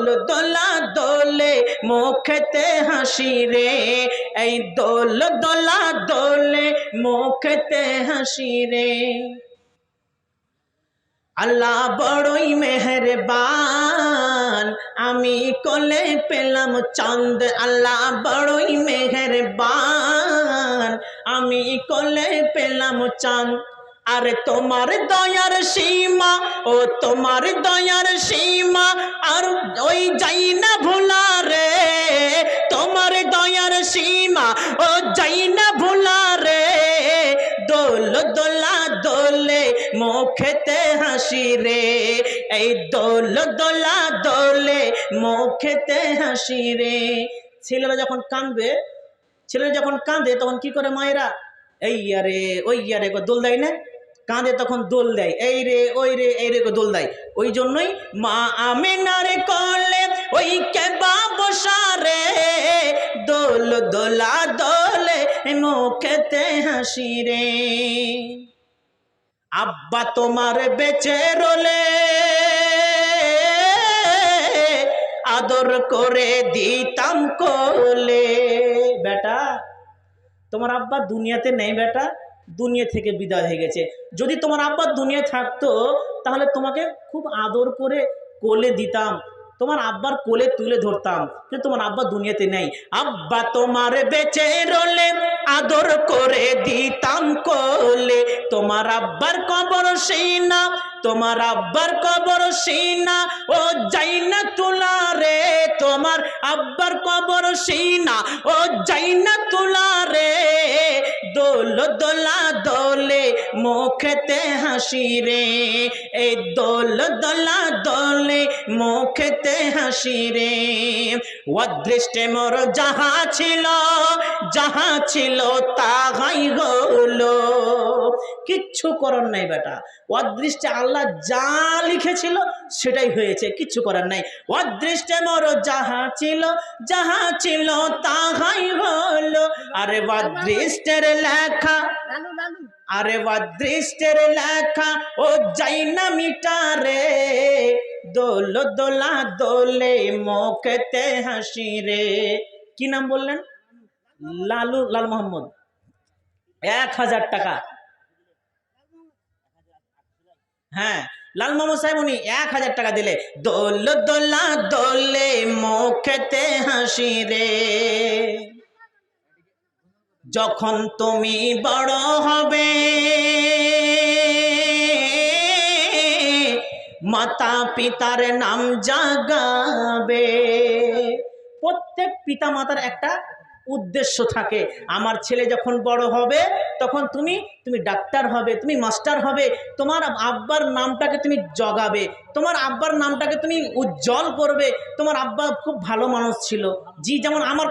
দোল দোলা দোলে মুখেতে হাসি রে। এই দোল দোলা দোলে মুখেতে হাসি রে। আল্লাহ বড়ই মেহেরবান, আমি কোলে পেলাম চাঁদ। আল্লাহ বড়ই মেহেরবান, আমি কোলে পেলাম চাঁদ। আর তোমার দয়ার সীমা, ও তোমার দয়ার সীমা, আর ওই যাই না ভোলা রে, তোমার দয়ার সীমা, ও যাই না ভোলা রে, দোল দোলা দোলে মুখেতে হাসি রে, এই দোল দোলা দোলে মুখেতে হাসি রে। ছেলেরা যখন কাঁদবে, ছেলেরা যখন কাঁদে তখন কি করে মায়েরা, এই আরে ওই আরে দোল দেয় না কাঁদে তখন দোল দেয়, এই রে, ওই রে, এই রে দোল দেয়। ওই জন্যই মা আমেনার কলে ওই কেবা বসা রে দোল দোলা দোলে মুখেতে হাসি রে। আব্বা তোমার বেচে রোলে, আদর করে দিতাম কোলে। বেটা, তোমার আব্বা দুনিয়াতে নেই বেটা? দুনিয়া থেকে বিদায় হয়ে গেছে। যদি তোমার আব্বা দুনিয়ায় থাকতো, তাহলে তোমাকে খুব আদর করে কোলে দিতাম। তোমার আব্বার কোলে তুলে ধরতাম, কিন্তু তোমার আব্বা দুনিয়াতে নেই। আব্বা তোমার বেঁচে রলে আদর করে দিতাম কোলে। তোমার আব্বার কবর সেই না তোমার আব্বার কবর সেই না ও যাই না তোলা রে, তোমার আব্বার কবর সেই না ও যাই না তোলা দোল দোলা মুখেতে হাসি রে। এই দোল, দোলা দোলে মুখেতে হাসি রে। অদৃষ্টে মোর যাহা ছিল যাহা ছিল তাহাই হলো। কিচ্ছু করার নাই বেটা। অদৃষ্টে আল্লাহ যা লিখেছিল সেটাই হয়েছে, কিচ্ছু করার নাই। অদৃষ্টে মোর যাহা ছিল যাহা ছিল তাহাই হলো। আরে অদৃষ্টের লেখা, আরে অদৃষ্টের লেখা, ও যাই না মিটারে, দোল দোলা দোলে মুখেতে হাসি রে। কি নাম বললেন? লালু, লাল মোহাম্মদ। এক হাজার টাকা। হ্যাঁ লাল মোহাম্মদ সাহেব উনি এক হাজার টাকা দিলে, দোল দোলা দোলে মুখেতে হাসি রে। যখন তুমি বড় হবে মাতা পিতার নাম জাগাবে। প্রত্যেক পিতা মাতার একটা উদ্দেশ্য থাকে। আমার ছেলে যখন বড় হবে, তখন তুমি তুমি ডাক্তার হবে, তুমি মাস্টার হবে, তোমার আব্বার নামটাকে তুমি জগাবে, তোমার আব্বার নামটাকে তুমি উজ্জ্বল করবে, তোমার আব্বা খুব ভালো মানুষ ছিল। জি, যেমন আমার